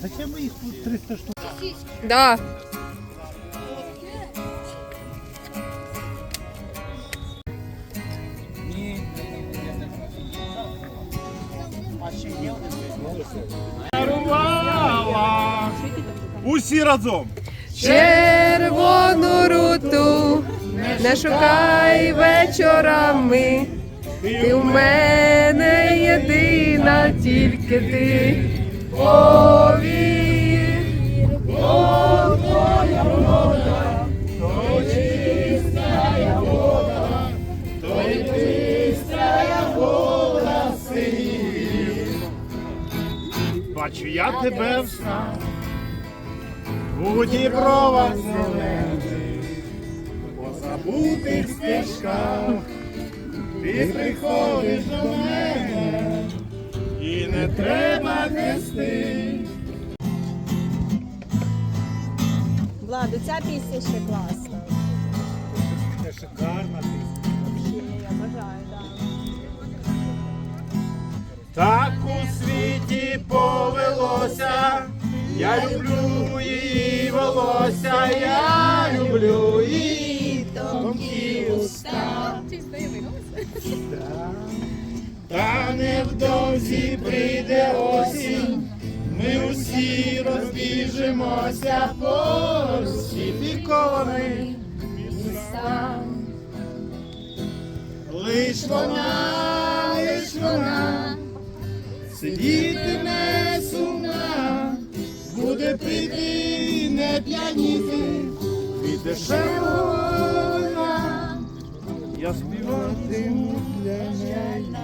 Зачем ви їх тут 300 штук? Да. А. усі разом. Червону руту не шукай вечорами. Ти в мене єдина, тільки ти. Повір, о, твоя вода, то чистая вода, то й чистая вода синів. Бачу я тебе в снах, у дібровах зелених, по забутих стежках, ти приходиш до мене, і не треба нести. Владу, ця пісня ще класна. Це шикарна пісня. Я бажаю, так. Так у світі повелося, я люблю її волосся, я люблю її тонкі уста. Та невдовзі прийде осінь, ми усі розбіжимося по русифікованих містах. Лиш вона, лиш вона, сидітиме буде пити, не п'яніти, від дешевого я співатиму для неї.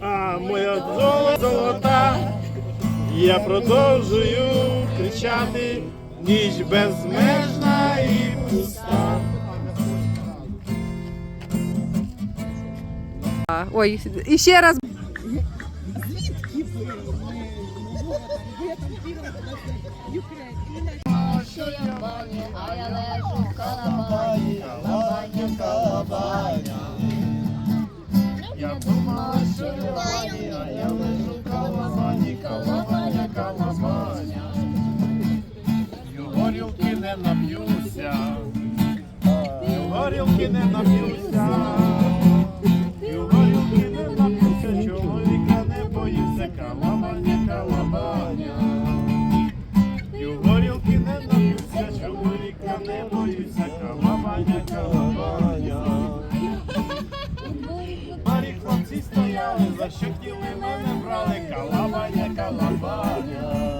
А моя золо- золота, я продовжую кричати, ніч безмежна і пуста. Ой, і ще раз. Що я в бані, а я лежу що хотіли мене брали, калабаня, калабаня.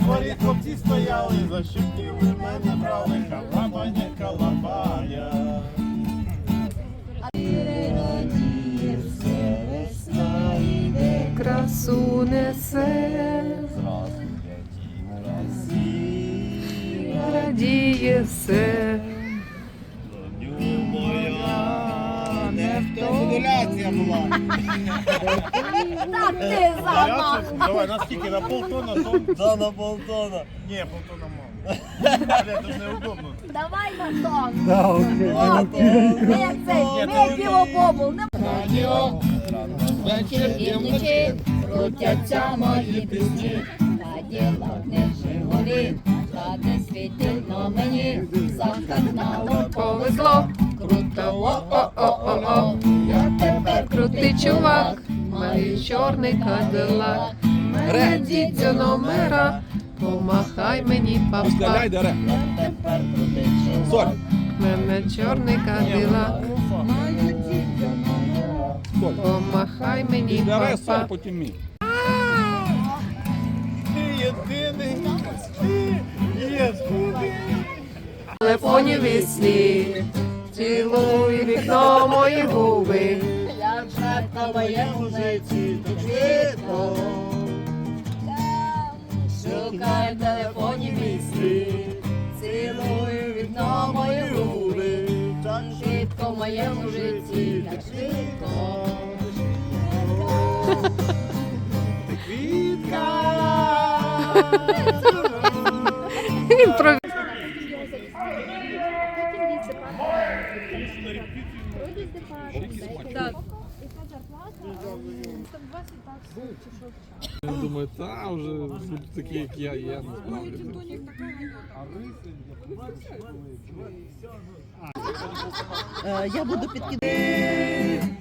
Морі хлопці стояли, за що хотіли мене брали, калабаня, калабаня. Красу несе, радіє все. Була. Так ти зама. Давай, наскільки на полтона, то... Да, на полтона. Ні, полтона мало. Бля, тут неудобно. Давай батон. Да, окей. Ми цей, ми білобобул. Радіо, Вечір і вночі крутяться мої пісні, на ділах не жигулі, та не світить на мені, закатнало Повезло, круто, о-о-о-о-о. Крутий чувак, маю чорний кадилак. Мене дідзю номера, помахай мені папа. Тепер крутий чувак, Мене чорний кадилак, помахай мені папа. потім мій. ти єдиний, ти єдиний. Телефоні вісні, цілуй вікно мої губи. Як жарко моє музиці, то швидко. Шукай в телефоні місці, цілую вікно мої губи, так швидко в моєму житті, так швидко. Квітка Я думаю, та вже будуть такі, як я є, насправді. Я буду підкидати.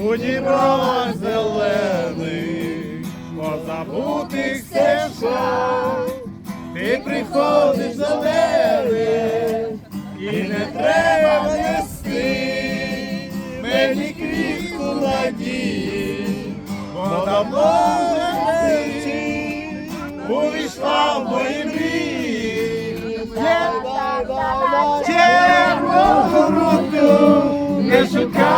У дібровах зелених, позабутих стежках, ти приходиш до мене, і не треба нести. Мені квітку надії, бо давно ти увійшла в мої мрії. Червону руку не шукай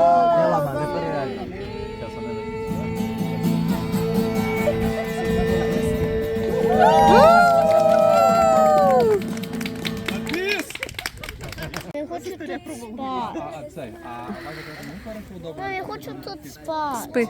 спати. Мам, я хочу тут спати. Спи.